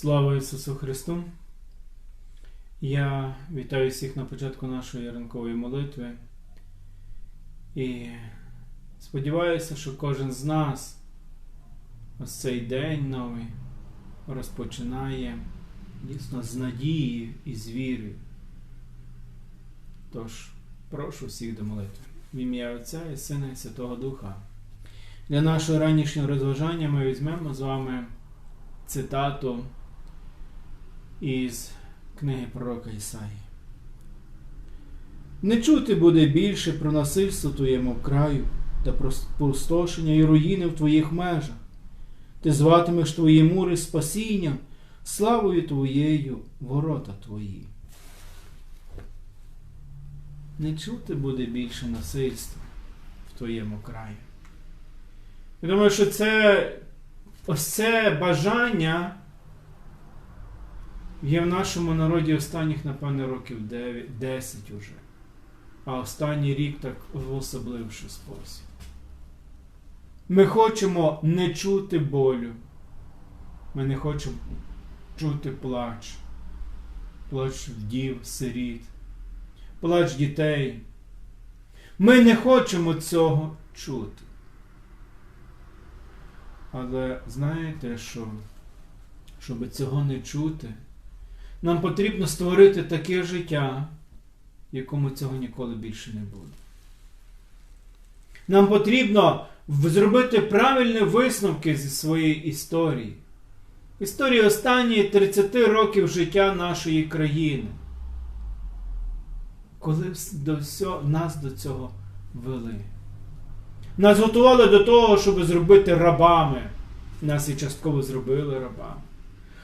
Слава Ісусу Христу! Я вітаю всіх на початку нашої ранкової молитви і сподіваюся, що кожен з нас ось цей день новий розпочинає дійсно з надією і з вірою. Тож, прошу всіх до молитви. В ім'я Отця і Сина і Святого Духа. Для нашого ранішнього розважання ми візьмемо з вами цитату із книги пророка Ісаї. Не чути буде більше про насильство твоєму краю та про спустошення і руїни в твоїх межах. Ти зватимеш твої мури спасінням, славою твоєю ворота твої. Не чути буде більше насильства в твоєму краї. Я думаю, що це ось це бажання є в нашому народі останніх, напевне, років 9, 10 уже. А останній рік так в особливший спосіб. Ми хочемо не чути болю. Ми не хочемо чути плач, плач вдів, сиріт, плач дітей. Ми не хочемо цього чути. Але знаєте, що щоб цього не чути, нам потрібно створити таке життя, якому цього ніколи більше не буде. Нам потрібно зробити правильні висновки зі своєї історії. Історії останні 30 років життя нашої країни. Коли до всього, нас до цього вели. Нас готували до того, щоб зробити рабами. Нас і частково зробили рабами.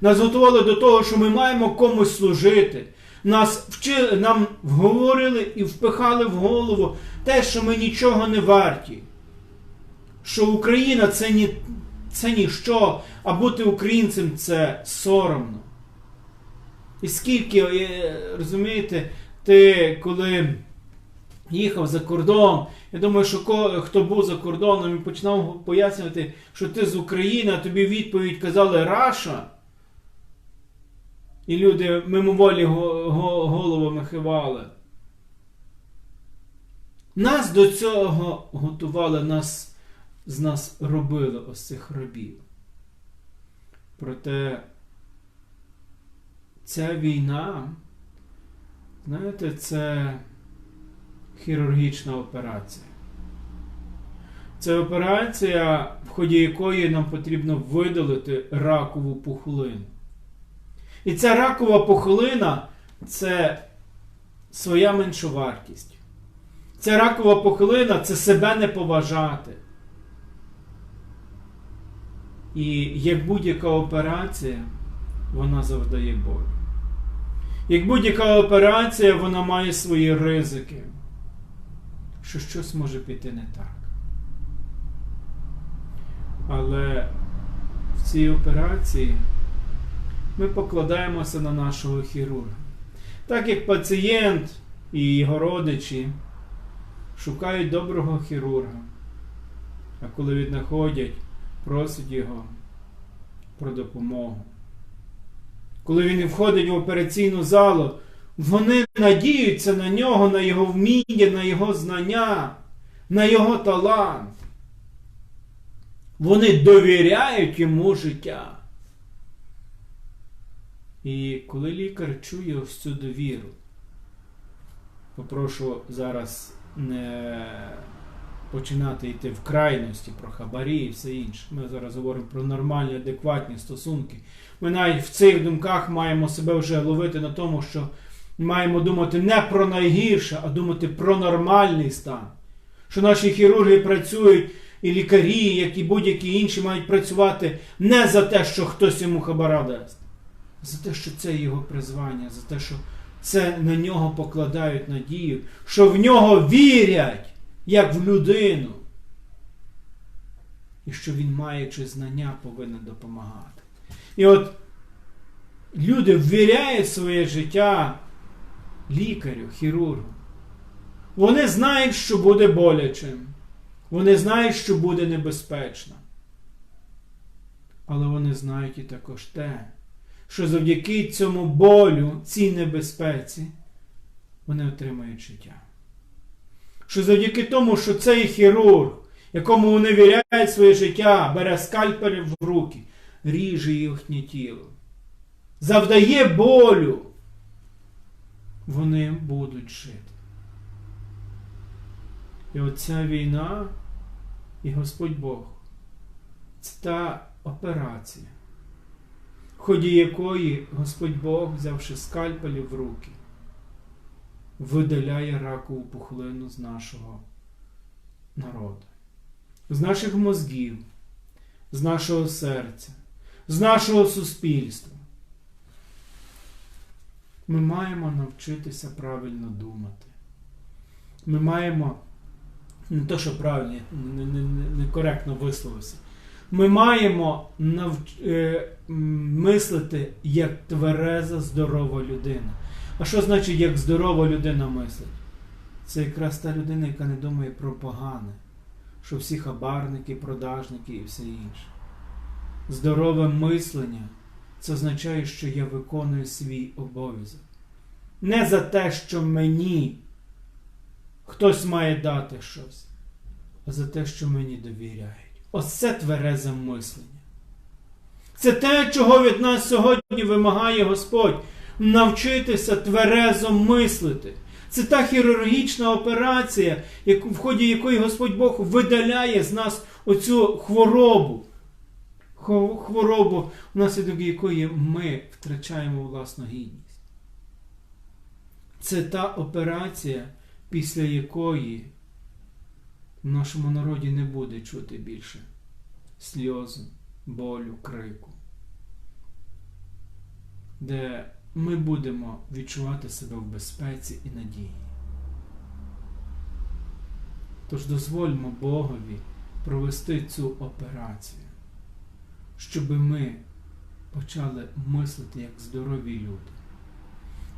Нас готували до того, що ми маємо комусь служити. Нас вчили, Нам говорили і впихали в голову те, що ми нічого не варті. Що Україна це, ні, це ніщо, а бути українцем це соромно. І скільки, розумієте, ти коли їхав за кордон, я думаю, що хто був за кордоном і починав пояснювати, що ти з України, а тобі відповідь казали Раша. І люди мимоволі головами хивали. Нас до цього готували, нас, з нас робили ось цих рабів. Проте ця війна, знаєте, це хірургічна операція. Це операція, в ході якої нам потрібно видалити ракову пухлину. І ця ракова пухлина це своя меншовартість. Ця ракова пухлина це себе не поважати. І як будь-яка операція, вона завдає болю. Як будь-яка операція, вона має свої ризики, що щось може піти не так. Але в цій операції ми покладаємося на нашого хірурга. Так як пацієнт і його родичі шукають доброго хірурга, а коли віднаходять, просять його про допомогу. Коли він входить в операційну залу, вони надіються на нього, на його вміння, на його знання, на його талант. Вони довіряють йому життя. І коли лікар чує ось цю довіру, попрошу зараз не починати йти в крайності про хабарі і все інше. Ми зараз говоримо про нормальні, адекватні стосунки. Ми навіть в цих думках маємо себе вже ловити на тому, що маємо думати не про найгірше, а думати про нормальний стан. Що наші хірурги працюють і лікарі, як і будь-які інші, мають працювати не за те, що хтось йому хабара дасть за те, що це його призвання, за те, що це на нього покладають надію, що в нього вірять, як в людину. І що він, маючи знання, повинен допомагати. І от люди ввіряють своє життя лікарю, хірургу. Вони знають, що буде болячим. Вони знають, що буде небезпечно. Але вони знають і також те, що завдяки цьому болю, цій небезпеці, вони отримають життя. Що завдяки тому, що цей хірург, якому вони віряють своє життя, бере скальпель в руки, ріже їхнє тіло, завдає болю, вони будуть жити. І оця війна і Господь Бог це та операція, ході якої Господь Бог, взявши скальпелі в руки, видаляє ракову пухлину з нашого народу, з наших мозгів, з нашого серця, з нашого суспільства. Ми маємо навчитися правильно думати. Ми маємо не то, що правильно, некоректно не, не висловився. Ми маємо навч... е, мислити як твереза, здорова людина. А що значить, як здорова людина мислить? Це якраз та людина, яка не думає про погане, що всі хабарники, продажники і все інше. Здорове мислення це означає, що я виконую свій обов'язок. Не за те, що мені хтось має дати щось, а за те, що мені довіряють. Ось це тверезе мислення. Це те, чого від нас сьогодні вимагає Господь навчитися тверезо мислити. Це та хірургічна операція, в ході якої Господь Бог видаляє з нас оцю хворобу. Хворобу, внаслідок якої ми втрачаємо власну гідність. Це та операція, після якої в нашому народі не буде чути більше сльозу, болю, крику, де ми будемо відчувати себе в безпеці і надії. Тож дозвольмо Богові провести цю операцію, щоб ми почали мислити як здорові люди,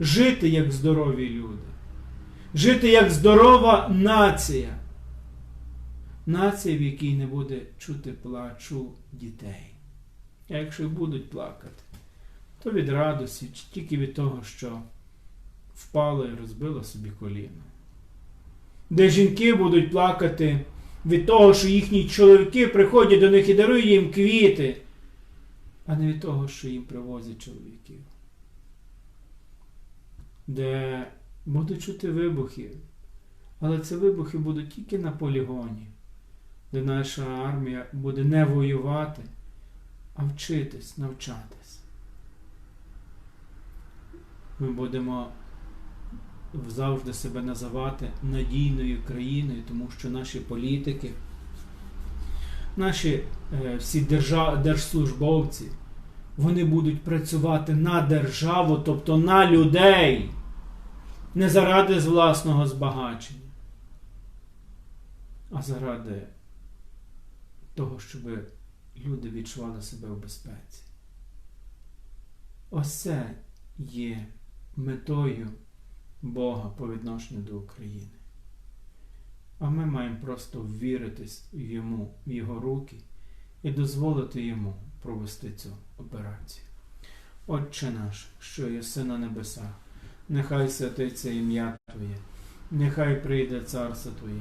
жити як здорові люди жити як здорова нація. Нація, в якій не буде чути плачу дітей. А якщо будуть плакати, то від радості, тільки від того, що впало і розбило собі коліно. Де жінки будуть плакати від того, що їхні чоловіки приходять до них і дарують їм квіти, а не від того, що їм привозять чоловіків. Де Будуть чути вибухи, але ці вибухи будуть тільки на полігоні, де наша армія буде не воювати, а вчитись, навчатись. Ми будемо завжди себе називати надійною країною, тому що наші політики, наші е, всі держав, держслужбовці, вони будуть працювати на державу, тобто на людей не заради власного збагачення, а заради того, щоб люди відчували себе в безпеці. Ось є метою Бога по відношенню до України. А ми маємо просто ввіритись йому, в його руки і дозволити йому провести цю операцію. Отче наш, що є син небесах нехай святиться ім'я Твоє, нехай прийде царство Твоє,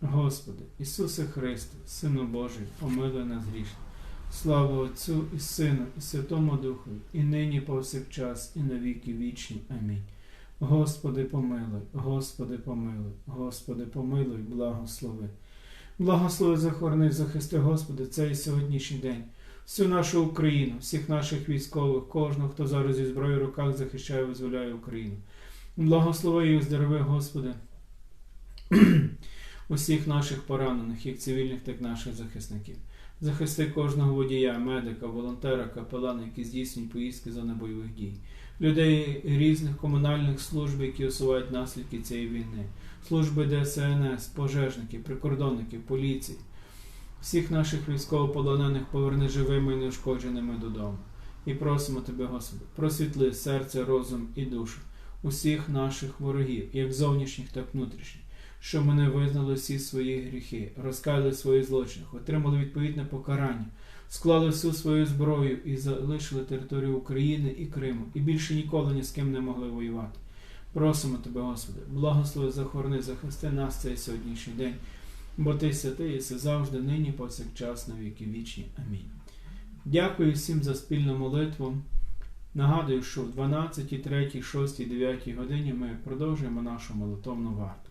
Господи, Ісусе Христе, Сину Божий, помилуй нас грішних. Слава Отцю і Сину, і Святому Духу, і нині, повсякчас, і на віки вічні. Амінь. Господи, помилуй, Господи, помилуй, Господи, помилуй, благослови. Благослови, захорони, захисти, Господи, цей сьогоднішній день, всю нашу Україну, всіх наших військових, кожного, хто зараз зі зброєю в руках захищає, визволяє Україну. Благослови і оздорови, Господи, усіх наших поранених, як цивільних, так і наших захисників. Захисти кожного водія, медика, волонтера, капелана, які здійснюють поїздки зони бойових дій, людей різних комунальних служб, які усувають наслідки цієї війни, служби ДСНС, пожежників, прикордонників, поліції, всіх наших військовополонених поверни живими і неушкодженими додому. І просимо Тебе, Господи, просвітли серце, розум і душу усіх наших ворогів, як зовнішніх, так і внутрішніх, що мене визнали всі свої гріхи, розкаяли свої злочини, отримали відповідне покарання, склали всю свою зброю і залишили територію України і Криму, і більше ніколи ні з ким не могли воювати. Просимо Тебе, Господи, благослови, захорони, захисти нас цей сьогоднішній день, бо Ти святий, єси завжди, нині, повсякчас, на віки вічні. Амінь. Дякую всім за спільну молитву. Нагадую, що в 12, 3, 6, 9 годині ми продовжуємо нашу молитовну варту.